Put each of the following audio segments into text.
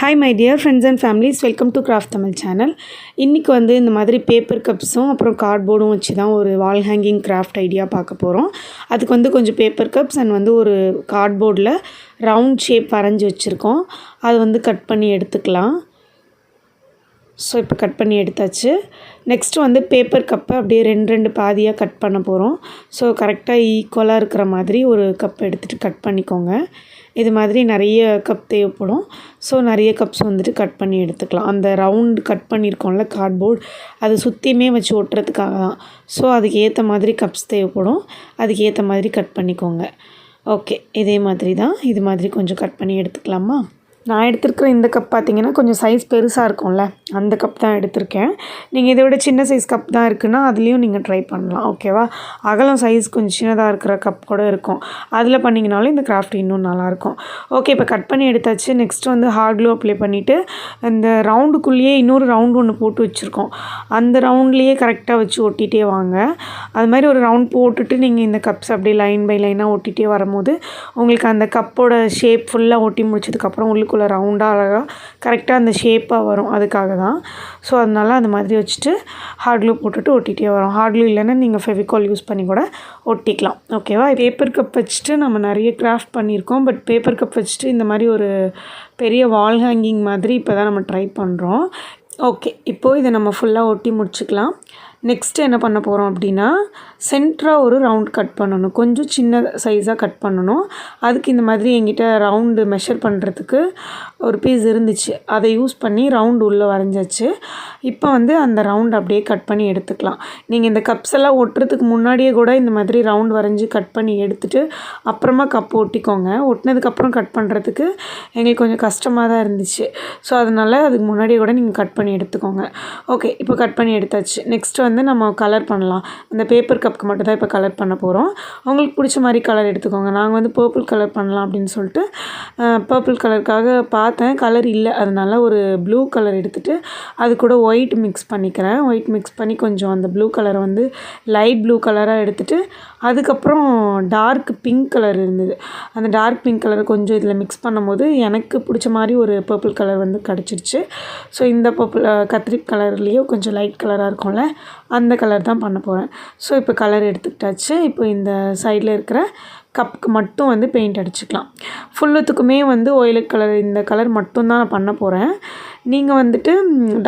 Hi my dear friends and families welcome to craft Tamil channel இன்றைக்கி வந்து இந்த மாதிரி பேப்பர் கப்ஸும் அப்புறம் கார்ட்போர்டும் வச்சு தான் ஒரு வால் ஹேங்கிங் கிராஃப்ட் ஐடியா பார்க்க போகிறோம் அதுக்கு வந்து கொஞ்சம் பேப்பர் கப்ஸ் அண்ட் வந்து ஒரு கார்ட்போர்டில் ரவுண்ட் ஷேப் வரைஞ்சி வச்சுருக்கோம். அது வந்து கட் பண்ணி எடுத்துக்கலாம். ஸோ இப்போ கட் பண்ணி எடுத்தாச்சு. நெக்ஸ்ட்டு வந்து பேப்பர் கப்பை அப்படியே ரெண்டு ரெண்டு பாதியாக கட் பண்ண போகிறோம் ஸோ கரெக்டாக ஈக்குவலாக இருக்கிற மாதிரி ஒரு கப் எடுத்துகிட்டு கட் பண்ணிக்கோங்க. இது மாதிரி நிறைய கப் தேவைப்படும். ஸோ நிறைய கப்ஸ் வந்துட்டு கட் பண்ணி எடுத்துக்கலாம். அந்த ரவுண்டு கட் பண்ணியிருக்கோம்ல கார்ட்போர்ட் அது சுற்றியுமே வச்சு ஒட்டுறதுக்காக தான். ஸோ அதுக்கு ஏற்ற மாதிரி கப்ஸ் தேவைப்படும். அதுக்கு ஏற்ற மாதிரி கட் பண்ணிக்கோங்க. ஓகே இதே மாதிரி தான். இது மாதிரி கொஞ்சம் கட் பண்ணி எடுத்துக்கலாமா? நான் எடுத்திருக்கிற இந்த கப் பார்த்தீங்கன்னா கொஞ்சம் சைஸ் பெருசாக இருக்கும்ல. அந்த கப் தான் எடுத்திருக்கேன். நீங்கள் இதை விட சின்ன சைஸ் கப் தான் இருக்குன்னா அதுலேயும் நீங்கள் ட்ரை பண்ணலாம். ஓகேவா அகலம் சைஸ் கொஞ்சம் சின்னதாக இருக்கிற கப் கூட இருக்கும். அதில் பண்ணிங்கனாலும் இந்த கிராஃப்ட் இன்னும் நல்லாயிருக்கும் ஓகே இப்போ கட் பண்ணி எடுத்தாச்சு. நெக்ஸ்ட்டு வந்து ஹார்ட் க்ளூ அப்ளை பண்ணிவிட்டு அந்த ரவுண்டுக்குள்ளேயே இன்னொரு ரவுண்டு ஒன்று போட்டு வச்சுருக்கோம். அந்த ரவுண்ட்லேயே கரெக்டாக வச்சு ஒட்டிகிட்டே வாங்க. அது மாதிரி ஒரு ரவுண்ட் போட்டுட்டு நீங்கள் இந்த கப்ஸ் அப்படியே லைன் பை லைனாக ஒட்டிகிட்டே வரும்போது உங்களுக்கு அந்த கப்போட ஷேப் ஃபுல்லாக ஒட்டி முடிச்சதுக்கப்புறம் உள்ளுக்குள்ளே ரவுண்டாக அழகாக கரெக்டாக அந்த ஷேப்பாக வரும். அதுக்காக தான். ஸோ அதனால அந்த மாதிரி வச்சுட்டு ஹார்ட் க்ளூ போட்டுட்டு ஒட்டிகிட்டே வரும். ஹார்ட் க்ளூ இல்லைன்னா நீங்கள் ஃபெவிகால் யூஸ் பண்ணி கூட ஒட்டிக்கலாம். ஓகேவா பேப்பர் கப் வச்சுட்டு நம்ம நிறைய கிராஃப்ட் பண்ணியிருக்கோம். பட் பேப்பர் கப் வச்சுட்டு இந்த மாதிரி ஒரு பெரிய வால் ஹேங்கிங் மாதிரி இப்போ தான் நம்ம ட்ரை பண்ணுறோம் ஓகே இப்போது இதை நம்ம ஃபுல்லாக ஒட்டி முடிச்சுக்கலாம். நெக்ஸ்ட்டு என்ன பண்ண போகிறோம் அப்படின்னா சென்டராக ஒரு ரவுண்ட் கட் பண்ணணும். கொஞ்சம் சின்ன சைஸாக கட் பண்ணணும். அதுக்கு இந்த மாதிரி என்கிட்ட ரவுண்டு மெஷர் பண்ணுறதுக்கு ஒரு பீஸ் இருந்துச்சு. அதை யூஸ் பண்ணி ரவுண்டு உள்ளே வரைஞ்சாச்சு. இப்போ வந்து அந்த ரவுண்ட் அப்படியே கட் பண்ணி எடுத்துக்கலாம். நீங்கள் இந்த கப்ஸ் எல்லாம் ஒட்டுறதுக்கு முன்னாடியே கூட இந்த மாதிரி ரவுண்ட் வரைஞ்சி கட் பண்ணி எடுத்துகிட்டு அப்புறமா கப் ஒட்டிக்கோங்க. ஒட்டினதுக்கப்புறம் கட் பண்ணுறதுக்கு எங்களுக்கு கொஞ்சம் கஷ்டமாக தான் இருந்துச்சு. ஸோ அதனால் அதுக்கு முன்னாடியே கூட நீங்கள் கட் பண்ணி எடுத்துக்கோங்க. ஓகே இப்போ கட் பண்ணி எடுத்தாச்சு. நெக்ஸ்ட் வந்து நம்ம கலர் பண்ணலாம். அந்த பேப்பர் கப் கப்புக்கு மட்டும் தான் இப்போ கலர் பண்ண போகிறோம் அவங்களுக்கு பிடிச்ச மாதிரி கலர் எடுத்துக்கோங்க. நாங்கள் வந்து பர்பிள் கலர் பண்ணலாம் அப்படின்னு சொல்லிட்டு பர்பிள் கலருக்காக பார்த்தேன். கலர் இல்லை. அதனால ஒரு ப்ளூ கலர் எடுத்துகிட்டு அது கூட ஒயிட் மிக்ஸ் பண்ணிக்கிறேன். ஒயிட் மிக்ஸ் பண்ணி கொஞ்சம் அந்த ப்ளூ கலரை வந்து லைட் ப்ளூ கலராக எடுத்துகிட்டு அதுக்கப்புறம் டார்க் பிங்க் கலர் இருந்தது. அந்த டார்க் பிங்க் கலர் கொஞ்சம் இதில் மிக்ஸ் பண்ணும்போது எனக்கு பிடிச்ச மாதிரி ஒரு பர்பிள் கலர் வந்து கிடச்சிருச்சு. ஸோ இந்த பர்பிள் கத்திரி கலர்லேயும் கொஞ்சம் லைட் கலராக இருக்கும்ல அந்த கலர் தான் பண்ண போகிறேன் ஸோ இப்போ கலர் எடுத்துக்கிட்டாச்சு. இப்போ இந்த சைடில் இருக்கிற கப்புக்கு மட்டும் வந்து பெயிண்ட் அடிச்சுக்கலாம். ஃபுல்லுத்துக்குமே வந்து ஒயிலட் கலர் இந்த கலர் மட்டும்தான் நான் பண்ண போகிறேன் நீங்கள் வந்துட்டு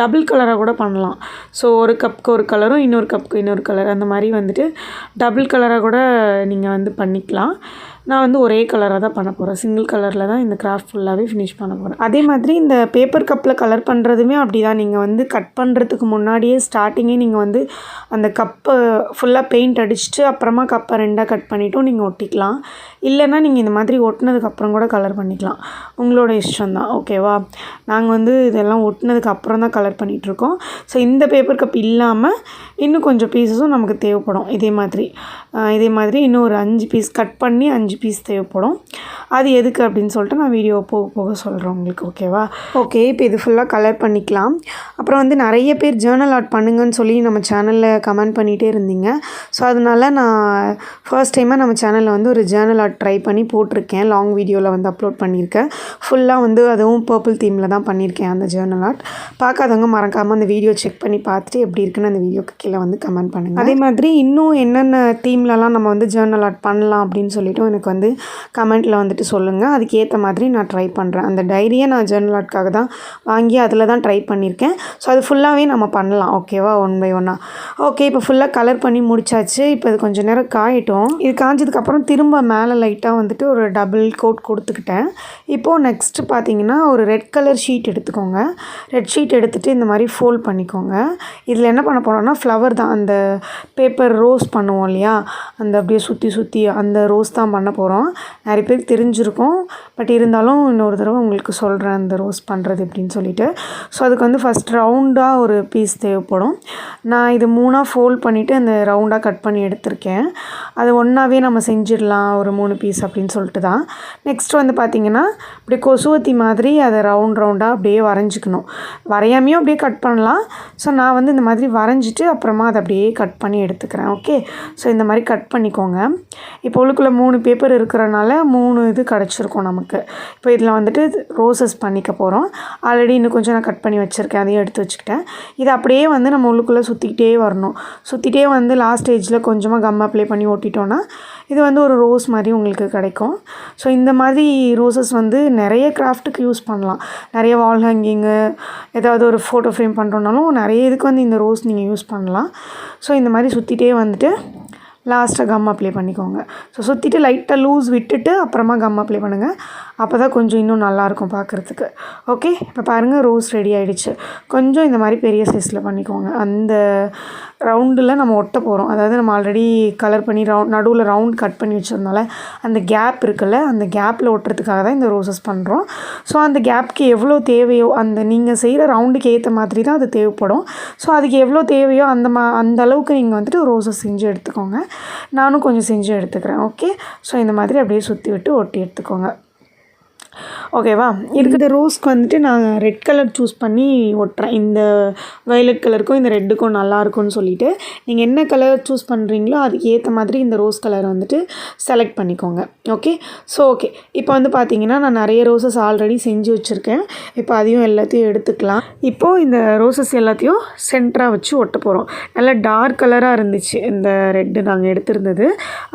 டபுள் கலராக கூட பண்ணலாம். ஸோ ஒரு கப்புக்கு ஒரு கலரும் இன்னொரு கப்புக்கு இன்னொரு கலர் அந்த மாதிரி வந்துட்டு டபுள் கலராக கூட நீங்கள் வந்து பண்ணிக்கலாம். நான் வந்து ஒரே கலராக தான் பண்ண போகிறேன் சிங்கிள் கலரில் தான் இந்த கிராஃப்ட் ஃபுல்லாகவே ஃபினிஷ் பண்ண போகிறேன் அதே மாதிரி இந்த பேப்பர் கப்பில் கலர் பண்ணுறதுமே அப்படி தான் நீங்கள் வந்து கட் பண்ணுறதுக்கு முன்னாடியே ஸ்டார்டிங்கே நீங்கள் வந்து அந்த கப்பை ஃபுல்லாக பெயிண்ட் அடிச்சுட்டு அப்புறமா கப்பை ரெண்டாக கட் பண்ணிவிட்டும் நீங்கள் ஒட்டிக்கலாம். இல்லைன்னா நீங்கள் இந்த மாதிரி ஒட்டினதுக்கப்புறம் கூட கலர் பண்ணிக்கலாம். உங்களோட இஷ்டம் தான் ஓகேவா நாங்கள் வந்து இதெல்லாம் ஒட்டினதுக்கப்புறம் தான் கலர் பண்ணிகிட்ருக்கோம் ஸோ இந்த பேப்பர் கப் இல்லாமல் இன்னும் கொஞ்சம் பீஸஸும் நமக்கு தேவைப்படும். இதே மாதிரி. இதே மாதிரி இன்னும் ஒரு அஞ்சு பீஸ் கட் பண்ணி அஞ்சு பீஸ் தேவைப்படும். அது எதுக்கு அப்படின்னு சொல்லிட்டு நான் வீடியோ போக போக சொல்கிறேன் உங்களுக்கு. ஓகேவா ஓகே இப்போ இது ஃபுல்லாக கலர் பண்ணிக்கலாம். அப்புறம் வந்து நிறைய பேர் ஜேர்னல் ஆர்ட் பண்ணுங்கன்னு சொல்லி நம்ம சேனலில் கமெண்ட் பண்ணிகிட்டே இருந்தீங்க. ஸோ அதனால நான் ஃபர்ஸ்ட் டைமாக நம்ம சேனலில் வந்து ஒரு ஜேர்னல் ஆர்ட் ட்ரை பண்ணி போட்டிருக்கேன். லாங் வீடியோவில் வந்து அப்லோட் பண்ணியிருக்கேன். ஃபுல்லாக வந்து அதுவும் பர்பிள் தீமில் தான் பண்ணியிருக்கேன் அந்த ஜேர்னல் ஆர்ட் பார்க்காதவங்க மறக்காமல் அந்த வீடியோ செக் பண்ணி பார்த்துட்டு எப்படி இருக்குன்னு அந்த வீடியோக்கு கீழே வந்து கமெண்ட் பண்ணுங்கள் அதே மாதிரி இன்னும் என்னென்ன தீம்லலாம் நம்ம வந்து ஜேர்னல் ஆர்ட் பண்ணலாம் அப்படின்னு சொல்லிட்டு எனக்கு வந்து கமெண்ட்டில் வந்துட்டு சொல்லுங்கள் அதுக்கேற்ற மாதிரி நான் ட்ரை பண்ணுறேன் அந்த டைரியை நான் ஜேர்னல் ஆர்ட்காக தான் வாங்கி அதில் தான் ட்ரை பண்ணியிருக்கேன். ஸோ அது ஃபுல்லாகவே நம்ம பண்ணலாம். ஓகேவா ஒன் பை ஒன்னாக ஓகே ஓகே இப்போ ஃபுல்லாக கலர் பண்ணி முடிச்சாச்சு. இப்போ இது கொஞ்சம் நேரம் காயட்டும். இது காஞ்சதுக்கப்புறம் திரும்ப மேலே லைட்டாக வந்துட்டு ஒரு டபுள் கோட் கொடுத்துக்கிட்டேன். இப்போது நெக்ஸ்ட்டு பார்த்தீங்கன்னா ஒரு ரெட் கலர் ஷீட் எடுத்துக்கோங்க. ரெட் ஷீட் எடுத்துகிட்டு இந்த மாதிரி ஃபோல்ட் பண்ணிக்கோங்க. இதில் என்ன பண்ண போகிறோம்னா ஃப்ளவர் தான் அந்த பேப்பர் ரோஸ் பண்ணுவோம் இல்லையா? அந்த அப்படியே சுற்றி சுற்றி அந்த ரோஸ் தான் பண்ண போகிறோம் நிறைய பேருக்கு தெரிஞ்சிருக்கும். பட் இருந்தாலும் இன்னொரு தடவை உங்களுக்கு சொல்கிறேன் அந்த ரோஸ் பண்ணுறது எப்படின்னு சொல்லிட்டு. ஸோ அதுக்கு வந்து ஃபஸ்ட் ரவுண்டாக ஒரு பீஸ் தேவைப்படும். நான் இது மூணு மூணாக ஃபோல்ட் பண்ணிவிட்டு அந்த ரவுண்டாக கட் பண்ணி எடுத்திருக்கேன். அது ஒன்றாவே நம்ம செஞ்சிடலாம் ஒரு மூணு பீஸ் அப்படின்னு சொல்லிட்டு தான். நெக்ஸ்ட் வந்து பார்த்திங்கன்னா இப்படி கொசுவத்தி மாதிரி அதை ரவுண்ட் ரவுண்டாக அப்படியே வரைஞ்சிக்கணும். வரையாமையும் அப்படியே கட் பண்ணலாம். ஸோ நான் வந்து இந்த மாதிரி வரைஞ்சிட்டு அப்புறமா அதை அப்படியே கட் பண்ணி எடுத்துக்கிறேன் ஓகே ஸோ இந்த மாதிரி கட் பண்ணிக்கோங்க. இப்போ உள்ளுக்குள்ளே மூணு பேப்பர் இருக்கிறனால மூணு இது கிடச்சிருக்கும் நமக்கு. இப்போ இதில் வந்துட்டு ரோசஸ் பண்ணிக்க போகிறோம் ஆல்ரெடி இன்னும் கொஞ்சம் நான் கட் பண்ணி வச்சுருக்கேன் அதையும் எடுத்து வச்சுக்கிட்டேன். இது அப்படியே வந்து நம்ம உள்ளுக்குள்ளே சுற்றிக்கிட்டே வரணும். சுற்றிட்டே வந்து லாஸ்ட் ஸ்டேஜில் கொஞ்சமாக கம் அப்ளை பண்ணி ஓட்டிட்டோன்னா இது வந்து ஒரு ரோஸ் மாதிரி உங்களுக்கு கிடைக்கும். ஸோ இந்த மாதிரி ரோசஸ் வந்து நிறைய கிராஃப்ட்டுக்கு யூஸ் பண்ணலாம். நிறைய வால் ஹேங்கிங்கு ஏதாவது ஒரு ஃபோட்டோ ஃப்ரேம் பண்ணுறோன்னாலும் நிறைய இதுக்கு வந்து இந்த ரோஸ் நீங்கள் யூஸ் பண்ணலாம். ஸோ இந்த மாதிரி சுற்றிட்டே வந்துட்டு லாஸ்ட்டாக கம் அப்ளை பண்ணிக்கோங்க. ஸோ சுற்றிட்டு லைட்டாக லூஸ் விட்டுட்டு அப்புறமா கம் அப்ளை பண்ணுங்கள் அப்போ தான் கொஞ்சம் இன்னும் நல்லாயிருக்கும் பார்க்குறதுக்கு ஓகே இப்போ பாருங்கள் ரோஸ் ரெடி ஆகிடுச்சு கொஞ்சம் இந்த மாதிரி பெரிய சைஸில் பண்ணிக்கோங்க. அந்த ரவுண்டில் நம்ம ஒட்ட போகிறோம் அதாவது நம்ம ஆல்ரெடி கலர் பண்ணி ரவுண்ட் நடுவில் ரவுண்ட் கட் பண்ணி வச்சுருந்தோம்ல அந்த கேப் இருக்குல்ல அந்த கேப்பில் ஒட்டுறதுக்காக தான் இந்த ரோசஸ் பண்ணுறோம் ஸோ அந்த கேப்க்கு எவ்வளோ தேவையோ அந்த நீங்கள் செய்கிற ரவுண்டுக்கு ஏற்ற மாதிரி தான் அது தேவைப்படும். ஸோ அதுக்கு எவ்வளோ தேவையோ அந்த மா அந்த அளவுக்கு நீங்கள் வந்துட்டு ரோசஸ் செஞ்சு எடுத்துக்கோங்க. நானும் கொஞ்சம் செஞ்சு எடுத்துக்கிறேன் ஓகே ஸோ இந்த மாதிரி அப்படியே சுற்றி விட்டு ஒட்டி எடுத்துக்கோங்க. ஓகேவா இருக்கிற ரோஸ்க்கு வந்துட்டு நான் ரெட் கலர் சூஸ் பண்ணி ஒட்டுறேன். இந்த வயலட் கலருக்கும் இந்த ரெட்டுக்கும் நல்லாயிருக்கும்னு சொல்லிட்டு நீங்கள் என்ன கலர் சூஸ் பண்ணுறீங்களோ அதுக்கு ஏற்ற மாதிரி இந்த ரோஸ் கலர் வந்துட்டு செலக்ட் பண்ணிக்கோங்க. ஓகே ஸோ ஓகே இப்போ வந்து பார்த்தீங்கன்னா நான் நிறைய ரோசஸ் ஆல்ரெடி செஞ்சு வச்சுருக்கேன். இப்போ அதையும் எல்லாத்தையும் எடுத்துக்கலாம். இப்போது இந்த ரோசஸ் எல்லாத்தையும் சென்டராக வச்சு ஒட்ட போகிறோம் நல்லா டார்க் கலராக இருந்துச்சு இந்த ரெட்டு நாங்கள் எடுத்திருந்தது.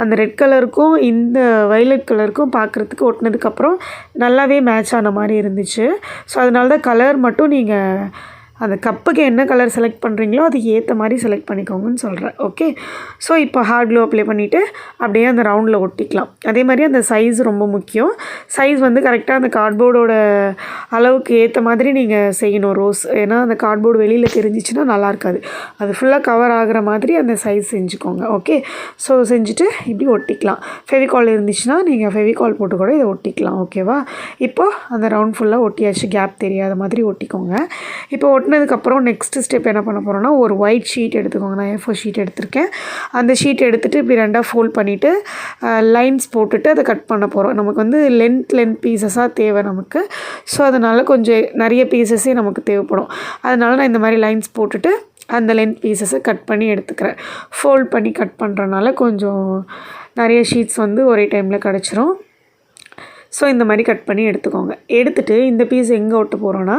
அந்த ரெட் கலருக்கும் இந்த வயலட் கலருக்கும் பார்க்குறதுக்கு ஒட்டினதுக்கப்புறம் நான் நல்லாவே மேட்ச் ஆன மாதிரி இருந்துச்சு. ஸோ அதனால தான் கலர் மட்டும் நீங்கள் அந்த கப்புக்கு என்ன கலர் செலக்ட் பண்ணுறீங்களோ அதுக்கு ஏற்ற மாதிரி செலக்ட் பண்ணிக்கோங்கன்னு சொல்கிறேன் ஓகே ஸோ இப்போ ஹார்ட் க்ளோ அப்ளை பண்ணிவிட்டு அப்படியே அந்த ரவுண்டில் ஒட்டிக்கலாம். அதே மாதிரி அந்த சைஸ் ரொம்ப முக்கியம். சைஸ் வந்து கரெக்டாக அந்த கார்ட்போர்டோட அளவுக்கு ஏற்ற மாதிரி நீங்கள் செய்யணும் ரோஸ் ஏன்னா அந்த கார்ட்போர்டு வெளியில் தெரிஞ்சிச்சுன்னா நல்லா இருக்காது. அது ஃபுல்லாக கவர் ஆகிற மாதிரி அந்த சைஸ் செஞ்சுக்கோங்க. ஓகே ஸோ செஞ்சுட்டு இப்படி ஒட்டிக்கலாம். ஃபெவிகால் இருந்துச்சுன்னா நீங்கள் ஃபெவிகால் போட்டு கூட இதை ஒட்டிக்கலாம். ஓகேவா இப்போது அந்த ரவுண்ட் ஃபுல்லாக ஒட்டியாச்சு. கேப் தெரியாத மாதிரி ஒட்டிக்கோங்க. இப்போ ஒட்டினதுக்கப்புறம் நெக்ஸ்ட்டு ஸ்டெப் என்ன பண்ண போகிறோன்னா ஒரு ஒயிட் ஷீட் எடுத்துக்கோங்க. நான் ஏ ஃபோர் ஷீட் எடுத்திருக்கேன். அந்த ஷீட் எடுத்துகிட்டு இப்படி ரெண்டாக ஃபோல்ட் பண்ணிவிட்டு லைன்ஸ் போட்டுட்டு அதை கட் பண்ண போகிறோம் நமக்கு வந்து லென்த் லென்த் பீசஸாக தேவை நமக்கு. ஸோ அதனால் கொஞ்சம் நிறைய பீசஸே நமக்கு தேவைப்படும். அதனால் நான் இந்த மாதிரி லைன்ஸ் போட்டுட்டு அந்த லென்த் பீசஸை கட் பண்ணி எடுத்துக்கிறேன். ஃபோல்ட் பண்ணி கட் பண்ணுறனால கொஞ்சம் நிறைய ஷீட்ஸ் வந்து ஒரே டைமில் கிடச்சிரும். ஸோ இந்த மாதிரி கட் பண்ணி எடுத்துக்கோங்க. எடுத்துகிட்டு இந்த பீஸ் எங்கே ஒட்ட போகிறோன்னா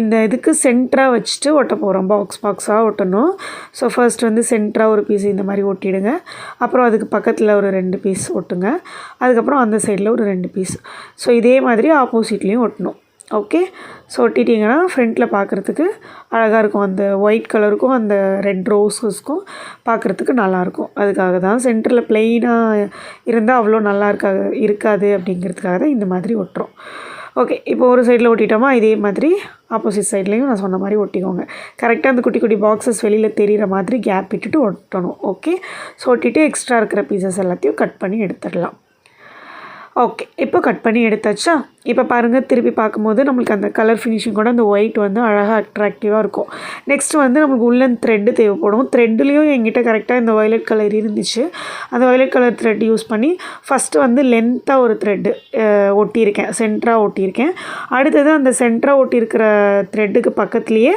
இந்த இதுக்கு சென்டராக வச்சுட்டு ஒட்ட போகிறோம் பாக்ஸ் பாக்ஸாக ஒட்டணும். ஸோ ஃபர்ஸ்ட் வந்து சென்டராக ஒரு பீஸ் இந்த மாதிரி ஒட்டிடுங்க. அப்புறம் அதுக்கு பக்கத்தில் ஒரு ரெண்டு பீஸ் ஒட்டுங்க. அதுக்கப்புறம் அந்த சைடில் ஒரு ரெண்டு பீஸ் ஸோ இதே மாதிரி ஆப்போசிட்லேயும் ஒட்டணும். ஓகே ஸோ ஒட்டிட்டிங்கன்னா ஃப்ரண்ட்டில் பார்க்குறதுக்கு அழகாக இருக்கும். அந்த ஒயிட் கலருக்கும் அந்த ரெட் ரோஸஸ்க்கும் பார்க்குறதுக்கு நல்லாயிருக்கும் அதுக்காக தான் சென்டரில் ப்ளெயினாக இருந்தால் அவ்வளோ நல்லா இருக்காது இருக்காது அப்படிங்கிறதுக்காக தான் இந்த மாதிரி ஒட்டுறோம். ஓகே இப்போ ஒரு சைடில் ஒட்டிட்டோமா? இதே மாதிரி ஆப்போசிட் சைட்லேயும் நான் சொன்ன மாதிரி ஒட்டிக்கோங்க. கரெக்டாக அந்த குட்டி குட்டி பாக்ஸஸ் வெளியில் தெரிகிற மாதிரி கேப் விட்டுட்டு ஒட்டணும். ஓகே ஸோ ஒட்டிட்டு எக்ஸ்ட்ரா இருக்கிற பீசஸ் எல்லாத்தையும் கட் பண்ணி எடுத்துடலாம். ஓகே இப்போ கட் பண்ணி எடுத்தாச்சா? இப்போ பாருங்கள் திருப்பி பார்க்கும்போது நம்மளுக்கு அந்த கலர் ஃபினிஷிங் கூட அந்த ஒயிட் வந்து அழகாக அட்ராக்டிவாக இருக்கும். நெக்ஸ்ட் வந்து நமக்கு உள்ளன் த்ரெட்டு தேவைப்படும். த்ரெட்லேயும் எங்கிட்ட கரெக்டாக இந்த வயலட் கலர் இருந்துச்சு. அந்த வயலட் கலர் த்ரெட் யூஸ் பண்ணி ஃபஸ்ட்டு வந்து லென்த்தாக ஒரு த்ரெட்டு ஒட்டியிருக்கேன். சென்டராக ஒட்டியிருக்கேன். அடுத்தது அந்த சென்டராக ஒட்டியிருக்கிற த்ரெட்டுக்கு பக்கத்துலேயே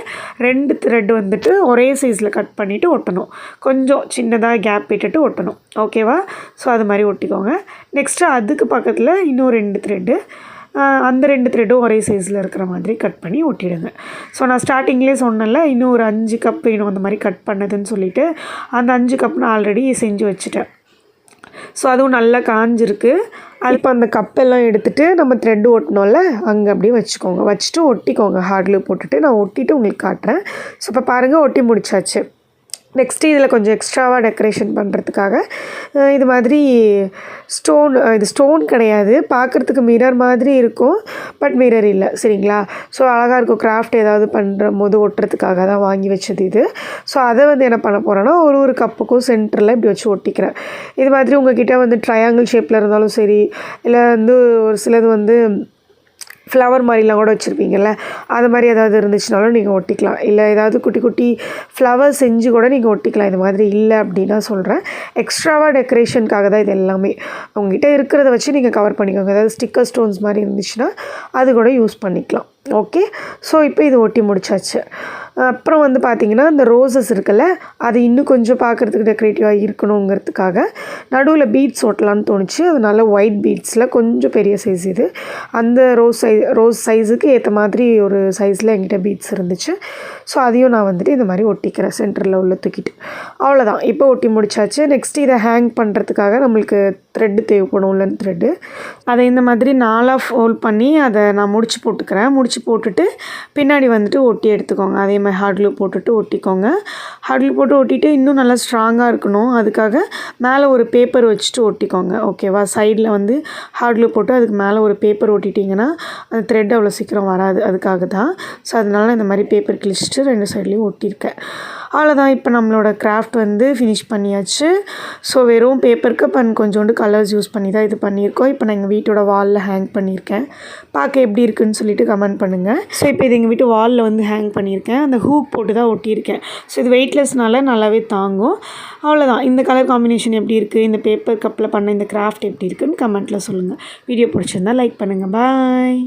ரெண்டு த்ரெட் வந்துட்டு ஒரே சைஸில் கட் பண்ணிவிட்டு ஒட்டணும். கொஞ்சம் சின்னதாக கேப் விட்டுட்டு ஒட்டணும். ஓகேவா ஸோ அது மாதிரி ஒட்டிக்கோங்க. நெக்ஸ்ட்டு அதுக்கு பக்கத்தில் இன்னும் ரெண்டு த்ரெட்டு அந்த ரெண்டு த்ரெட்டும் ஒரே சைஸில் இருக்கிற மாதிரி கட் பண்ணி ஒட்டிடுங்க. ஸோ நான் ஸ்டார்டிங்லேயே சொன்னேன்ல இன்னும் ஒரு அஞ்சு கப் வேணும் அந்த மாதிரி கட் பண்ணதுன்னு சொல்லிவிட்டு அந்த அஞ்சு கப் நான் ஆல்ரெடி செஞ்சு வச்சுட்டேன். ஸோ அதுவும் நல்லா காஞ்சிருக்கு. அது இப்போ அந்த கப்பெல்லாம் எடுத்துகிட்டு நம்ம த்ரெட்டு ஒட்டினோம்ல அங்கே அப்படியே வச்சுக்கோங்க. வச்சுட்டு ஒட்டிக்கோங்க. ஹார்ட்லு போட்டுட்டு நான் ஒட்டிட்டு உங்களுக்கு காட்டுறேன். ஸோ இப்போ பாருங்கள் ஒட்டி முடிச்சாச்சு. நெக்ஸ்ட்டு இதில் கொஞ்சம் எக்ஸ்ட்ராவாக டெக்கரேஷன் பண்ணுறதுக்காக இது மாதிரி ஸ்டோன் இது ஸ்டோன் கிடையாது. பார்க்குறதுக்கு மிரர் மாதிரி இருக்கும் பட் மிரர் இல்லை சரிங்களா? ஸோ அழகாக இருக்கும். கிராஃப்ட் ஏதாவது பண்ணுற போது ஒட்டுறதுக்காக தான் வாங்கி வச்சது இது. ஸோ அதை வந்து என்ன பண்ண போகிறேன்னா ஒரு ஒரு கப்புக்கும் சென்டரில் இப்படி வச்சு ஒட்டிக்கிறேன். இது மாதிரி உங்ககிட்ட வந்து ட்ரையாங்கிள் ஷேப்பில் இருந்தாலும் சரி இல்லை வந்து ஒரு சிலது வந்து ஃப்ளவர் மாதிரிலாம் கூட வச்சுருப்பீங்கள்ல அது மாதிரி ஏதாவது இருந்துச்சுனாலும் நீங்கள் ஒட்டிக்கலாம். இல்லை ஏதாவது குட்டி குட்டி ஃப்ளவர் செஞ்சு கூட நீங்கள் ஒட்டிக்கலாம். இது மாதிரி இல்லை அப்படின்னா சொல்கிறேன் எக்ஸ்ட்ராவாக டெக்கரேஷனுக்காக தான் இது எல்லாமே. உங்ககிட்ட இருக்கிறத வச்சு நீங்கள் கவர் பண்ணிக்கோங்க. ஏதாவது ஸ்டிக்கர் ஸ்டோன்ஸ் மாதிரி இருந்துச்சுன்னா அது கூட யூஸ் பண்ணிக்கலாம். ஓகே ஸோ இப்போ இது ஒட்டி முடிச்சாச்சு. அப்புறம் வந்து பார்த்திங்கன்னா இந்த ரோசஸ் இருக்குல்ல அது இன்னும் கொஞ்சம் பார்க்குறதுக்கு டெக்கரேட்டிவாக இருக்கணுங்கிறதுக்காக நடுவில் பீட்ஸ் ஒட்டலான்னு தோணுச்சு. அதனால் ஒயிட் பீட்ஸில் கொஞ்சம் பெரிய சைஸ் இது. அந்த ரோஸ் சை ரோஸ் சைஸுக்கு ஏற்ற மாதிரி ஒரு சைஸில் என்கிட்ட பீட்ஸ் இருந்துச்சு. ஸோ அதையும் நான் வந்துட்டு இந்த மாதிரி ஒட்டிக்கிறேன் சென்டரில் உள்ள தூக்கிட்டு. அவ்வளோதான் இப்போ ஒட்டி முடிச்சாச்சு. நெக்ஸ்ட் இதை ஹேங் பண்ணுறதுக்காக நம்மளுக்கு த்ரெட்டு தேவைப்படும் உள்ளன் த்ரெட்டு அதை இந்த மாதிரி நாலாக ஃபோல்ட் பண்ணி அதை நான் முடிச்சு போட்டுக்கிறேன். முடிச்சு போட்டுட்டு பின்னாடி வந்துட்டு ஒட்டி எடுத்துக்கோங்க. அதே மாதிரி ஹார்ட்லூ போட்டுட்டு ஒட்டிக்கோங்க. ஹார்ட்லூ போட்டு ஒட்டிட்டு இன்னும் நல்லா ஸ்ட்ராங்காக இருக்கணும். அதுக்காக மேலே ஒரு பேப்பர் வச்சுட்டு ஒட்டிக்கோங்க. ஓகேவா சைடில் வந்து ஹார்ட்லூ போட்டு அதுக்கு மேலே ஒரு பேப்பர் ஒட்டிட்டிங்கன்னா அந்த த்ரெட் அவ்வளோ சீக்கிரம் வராது. அதுக்காக தான். ஸோ அதனால் இந்த மாதிரி பேப்பர் கிழிச்சிட்டு ரெண்டு சைட்லேயும் ஒட்டியிருக்கேன் அவ்வளோதான் இப்போ நம்மளோட கிராஃப்ட் வந்து ஃபினிஷ் பண்ணியாச்சு. ஸோ வெறும் பேப்பர் கப் அண்ட் கொஞ்சோண்டு கலர்ஸ் யூஸ் பண்ணி தான் இது பண்ணியிருக்கோம். இப்போ நான் எங்கள் வீட்டோட வாலில் ஹேங் பண்ணியிருக்கேன். பார்க்க எப்படி இருக்குன்னு சொல்லிட்டு கமெண்ட் பண்ணுங்கள் ஸோ இப்போ இது எங்கள் வீட்டு வாலில் வந்து ஹேங் பண்ணியிருக்கேன். அந்த ஹூக் போட்டு தான் ஒட்டியிருக்கேன். ஸோ இது வெயிட்லெஸ்னால நல்லாவே தாங்கும். அவ்வளோதான் இந்த கலர் காம்பினேஷன் எப்படி இருக்குது இந்த பேப்பர் கப்பில் பண்ண இந்த கிராஃப்ட் எப்படி இருக்குன்னு கமெண்ட்டில் சொல்லுங்கள் வீடியோ பிடிச்சிருந்தா லைக் பண்ணுங்கள் பாய்